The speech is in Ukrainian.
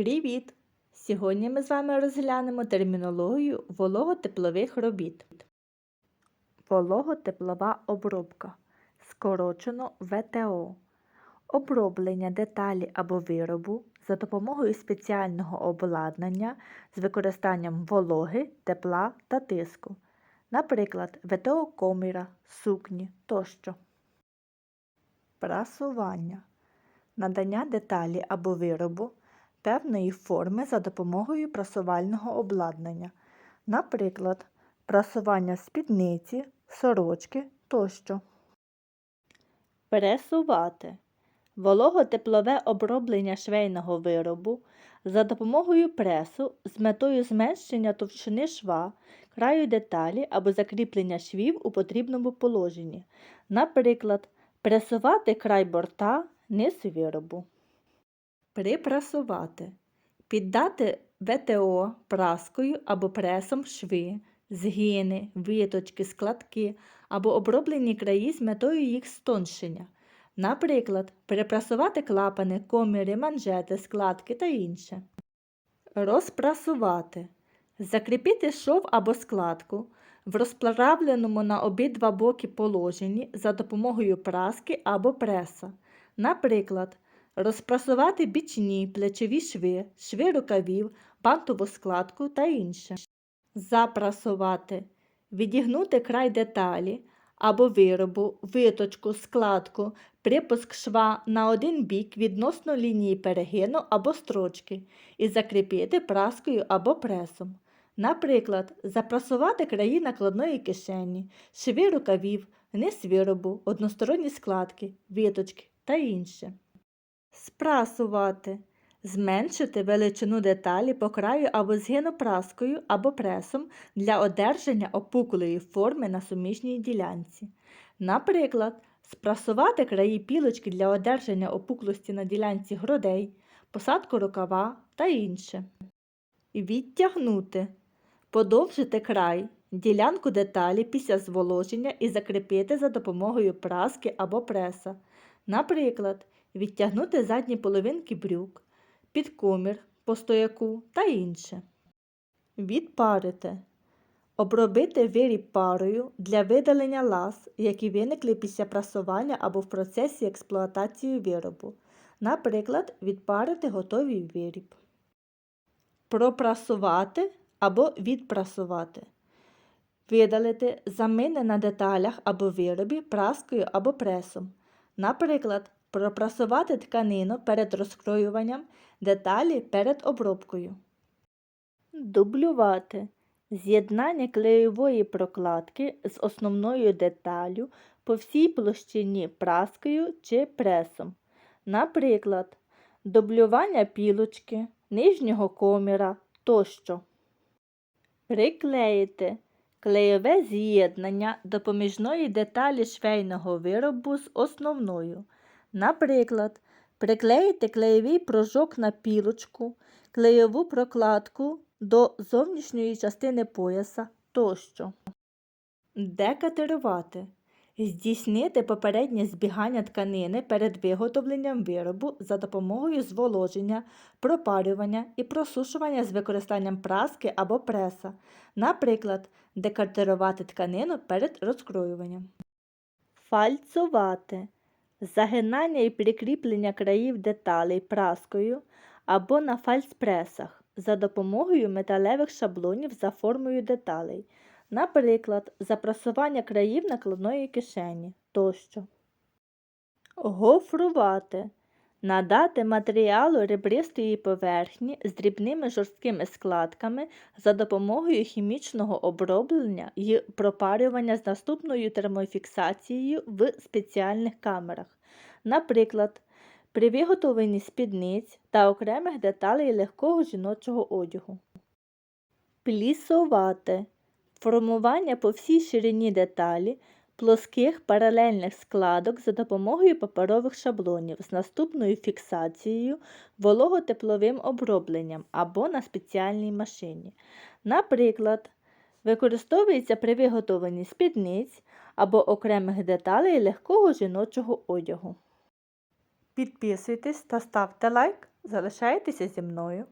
Привіт! Сьогодні ми з вами розглянемо термінологію вологотеплових робіт. Вологотеплова обробка, скорочено ВТО. Оброблення деталі або виробу за допомогою спеціального обладнання з використанням вологи, тепла та тиску, наприклад, ВТО коміра, сукні тощо. Прасування надання деталі або виробу певної форми за допомогою прасувального обладнання, наприклад, прасування спідниці, сорочки тощо. Пресувати вологотеплове оброблення швейного виробу за допомогою пресу з метою зменшення товщини шва, краю деталі або закріплення швів у потрібному положенні, наприклад, пресувати край борта, низ виробу. Припрасувати. Піддати ВТО праскою або пресом шви, згини, виточки, складки або оброблені краї з метою їх стоншення. Наприклад, перепрасувати клапани, коміри, манжети, складки та інше. Розпрасувати. Закріпити шов або складку в розправленому на обидва боки положенні за допомогою праски або преса. Наприклад, розпрасувати бічні, плечові шви, шви рукавів, бантову складку та інше. Запрасувати. Відігнути край деталі або виробу, виточку, складку, припуск шва на один бік відносно лінії перегину або строчки і закріпити праскою або пресом. Наприклад, запрасувати краї накладної кишені, шви рукавів, низ виробу, односторонні складки, виточки та інше. Спрасувати. Зменшити величину деталі по краю або згину праскою або пресом для одержання опуклої форми на суміжній ділянці. Наприклад, спрасувати краї пілочки для одержання опуклості на ділянці грудей, посадку рукава та інше. Відтягнути. Подовжити край, ділянку деталі після зволоження і закріпити за допомогою праски або преса. Наприклад, відтягнути задні половинки брюк, підкомір по стояку та інше. Відпарити. Обробити виріб парою для видалення лаз, які виникли після прасування або в процесі експлуатації виробу. Наприклад, відпарити готовий виріб. Пропрасувати або відпрасувати. Видалити замини на деталях або виробі праскою або пресом. Наприклад, пропрасувати тканину перед розкроюванням, деталі перед обробкою. Дублювати. З'єднання клеєвої прокладки з основною деталю по всій площині праскою чи пресом. Наприклад, дублювання пілочки, нижнього коміра тощо. Приклеїти клеєве з'єднання допоміжної деталі швейного виробу з основною. Наприклад, приклеїти клеєвий прожок на пілочку, клеєву прокладку до зовнішньої частини пояса тощо. Декатерувати. Здійснити попереднє збігання тканини перед виготовленням виробу за допомогою зволоження, пропарювання і просушування з використанням праски або преса, наприклад, декатерувати тканину перед розкроюванням. Фальцувати загинання і прикріплення країв деталей праскою або на фальцпресах за допомогою металевих шаблонів за формою деталей, наприклад, запрасування країв накладної кишені тощо. Гофрувати надати матеріалу ребристої поверхні з дрібними жорсткими складками за допомогою хімічного оброблення і пропарювання з наступною термофіксацією в спеціальних камерах, наприклад, при виготовленні спідниць та окремих деталей легкого жіночого одягу. Плісувати формування по всій ширині деталі плоских паралельних складок за допомогою паперових шаблонів з наступною фіксацією вологотепловим обробленням або на спеціальній машині. Наприклад, використовується при виготовленні спідниць або окремих деталей легкого жіночого одягу. Підписуйтесь та ставте лайк. Залишайтеся зі мною.